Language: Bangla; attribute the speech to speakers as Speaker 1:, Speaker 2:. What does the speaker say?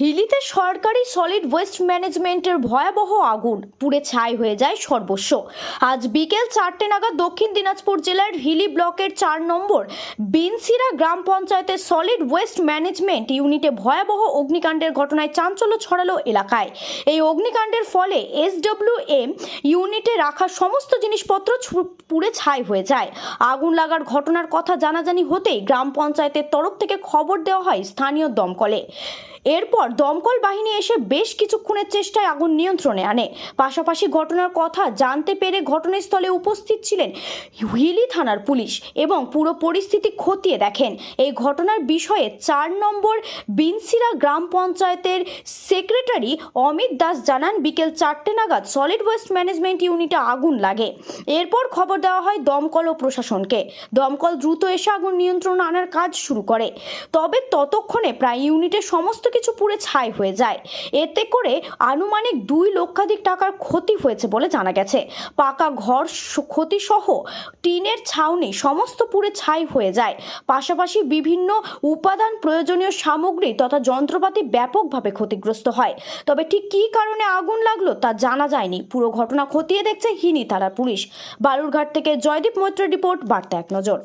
Speaker 1: হিলিতে সরকারি সলিড ওয়েস্ট ম্যানেজমেন্টের ভয়াবহ আগুন পুড়ে ছাই হয়ে যায় সর্বস্ব। আজ বিকেল চারটে নাগাদ দক্ষিণ দিনাজপুর জেলার হিলি ব্লকের চার নম্বর বিনসিরা গ্রাম পঞ্চায়েতের সলিড ওয়েস্ট ম্যানেজমেন্ট ইউনিটে ভয়াবহ অগ্নিকাণ্ডের ঘটনায় চাঞ্চল্য ছড়ালো এলাকায়। এই অগ্নিকাণ্ডের ফলে এসডব্লিউ এম ইউনিটে রাখা সমস্ত জিনিসপত্র পুড়ে ছাই হয়ে যায়। আগুন লাগার ঘটনার কথা জানাজানি হতেই গ্রাম পঞ্চায়েতের তরফ থেকে খবর দেওয়া হয় স্থানীয় দমকলে। এরপর দমকল বাহিনী এসে বেশ কিছুক্ষণের চেষ্টায় আগুন নিয়ন্ত্রণে আনে। পাশাপাশি ঘটনার কথা জানতে পেরে ঘটনাস্থলে উপস্থিত ছিলেন হিলি থানার পুলিশ এবং পুরো পরিস্থিতি খতিয়ে দেখেন। এই ঘটনার বিষয়ে চার নম্বর বিনসিরা গ্রাম পঞ্চায়েতের সেক্রেটারি অমিত দাস জানান, বিকেল চারটে নাগাদ সলিড ওয়েস্ট ম্যানেজমেন্ট ইউনিটে আগুন লাগে। এরপর খবর দেওয়া হয় দমকল ও প্রশাসনকে। দমকল দ্রুত এসে আগুন নিয়ন্ত্রণ আনার কাজ শুরু করে। তবে ততক্ষণে প্রায় ইউনিটের সমস্ত কিছু পুড়ে ছাই হয়ে যায়। এতে করে আনুমানিক দুই লক্ষাধিক টাকার ক্ষতি হয়েছে বলে জানা গেছে। পাকা ঘর ক্ষতি সহ টিনের ছাউনি সমস্ত পুড়ে ছাই হয়ে যায়। পাশাপাশি বিভিন্ন উপাদান প্রয়োজনীয় সামগ্রী তথা যন্ত্রপাতি ব্যাপকভাবে ক্ষতিগ্রস্ত হয়। তবে ঠিক কী কারণে আগুন লাগল তা জানা যায়নি। পুরো ঘটনা খতিয়ে দেখছে হিনি থানার পুলিশ। বালুরঘাট থেকে জয়দীপ মৈত্রের রিপোর্ট, বার্তা এক নজর।